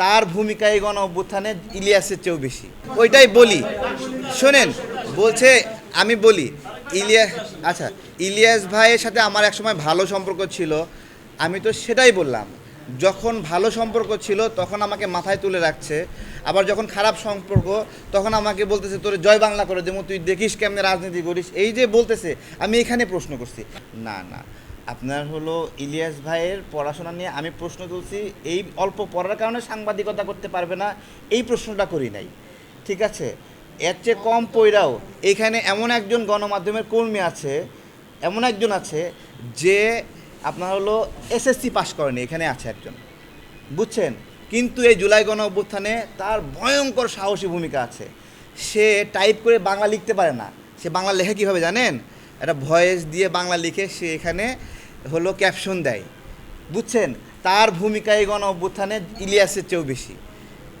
তার ভূমিকা এই গণ অভ্যুত্থানে ইলিয়াসের চেয়েও বেশি। ওইটাই বলি। শোনেন, বলছে, আমি বলি, ইলিয়াস আচ্ছা ইলিয়াস ভাইয়ের সাথে আমার একসময় ভালো সম্পর্ক ছিল। আমি তো সেটাই বললাম। যখন ভালো সম্পর্ক ছিল, তখন আমাকে মাথায় তুলে রাখছে। আবার যখন খারাপ সম্পর্ক, তখন আমাকে বলতেছে, তোর জয় বাংলা করে দেবো, তুই দেখিস কেমনে রাজনীতি করিস? এই যে বলতেছে, আমি এখানে প্রশ্ন করছি। না না আপনার হলো ইলিয়াস ভাইয়ের পড়াশোনা নিয়ে আমি প্রশ্ন তুলছি, এই অল্প পড়ার কারণে সাংবাদিকতা করতে পারবে না, এই প্রশ্নটা করি নাই। ঠিক আছে? এর চেয়ে কম পইরাও, এখানে এমন একজন গণমাধ্যমের কর্মী আছে, এমন একজন আছে যে আপনার হলো এসএসসি পাশ করেনি, এখানে আছে একজন। বুঝছেন? কিন্তু এই জুলাই গণ অভ্যুত্থানে তার ভয়ঙ্কর সাহসী ভূমিকা আছে। সে টাইপ করে বাংলা লিখতে পারে না। সে বাংলা লেখে কীভাবে জানেন? একটা ভয়েস দিয়ে বাংলা লিখে সে এখানে হলো ক্যাপশন দেয়। বুঝছেন? তার ভূমিকায় গণ অভ্যুত্থানে ইলিয়াসের চেয়েও বেশি।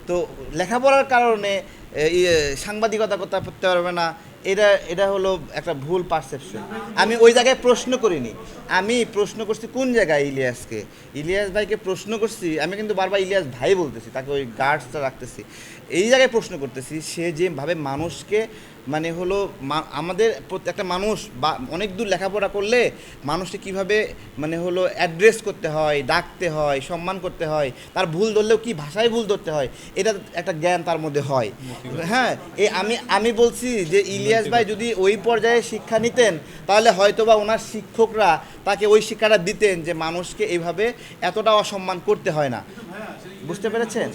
তো লেখাপড়ার কারণে সাংবাদিকতা করতে করতে পারবে না। এটা এটা হলো একটা ভুল পারসেপশন আমি ওই জায়গায় প্রশ্ন করিনি। আমি প্রশ্ন করছি কোন জায়গায় ইলিয়াসকে? ইলিয়াস ভাইকে প্রশ্ন করছি, আমি কিন্তু বারবার ইলিয়াস ভাই বলতেছি, তাকে ওই গার্ডসটা রাখতেছি। এই জায়গায় প্রশ্ন করতেছি, সে যেভাবে মানুষকে মানে হলো আমাদের প্রত্যেকটা মানুষ বা, অনেক দূর লেখাপড়া করলে মানুষকে কীভাবে মানে হলো অ্যাড্রেস করতে হয়, ডাকতে হয়, সম্মান করতে হয়, তার ভুল ধরলেও কি ভাষায় ভুল ধরতে হয়, এটা একটা জ্ঞান তার মধ্যে হয়। হ্যাঁ এই আমি আমি বলছি যে ইলিয়াস ভাই যদি ওই পর্যায়ে শিক্ষা নিতেন, তাহলে হয়তোবা ওনার শিক্ষকরা তাকে ওই শিক্ষাটা দিতেন যে মানুষকে এইভাবে এতটা অসম্মান করতে হয় না। বুঝতে পেরেছেন?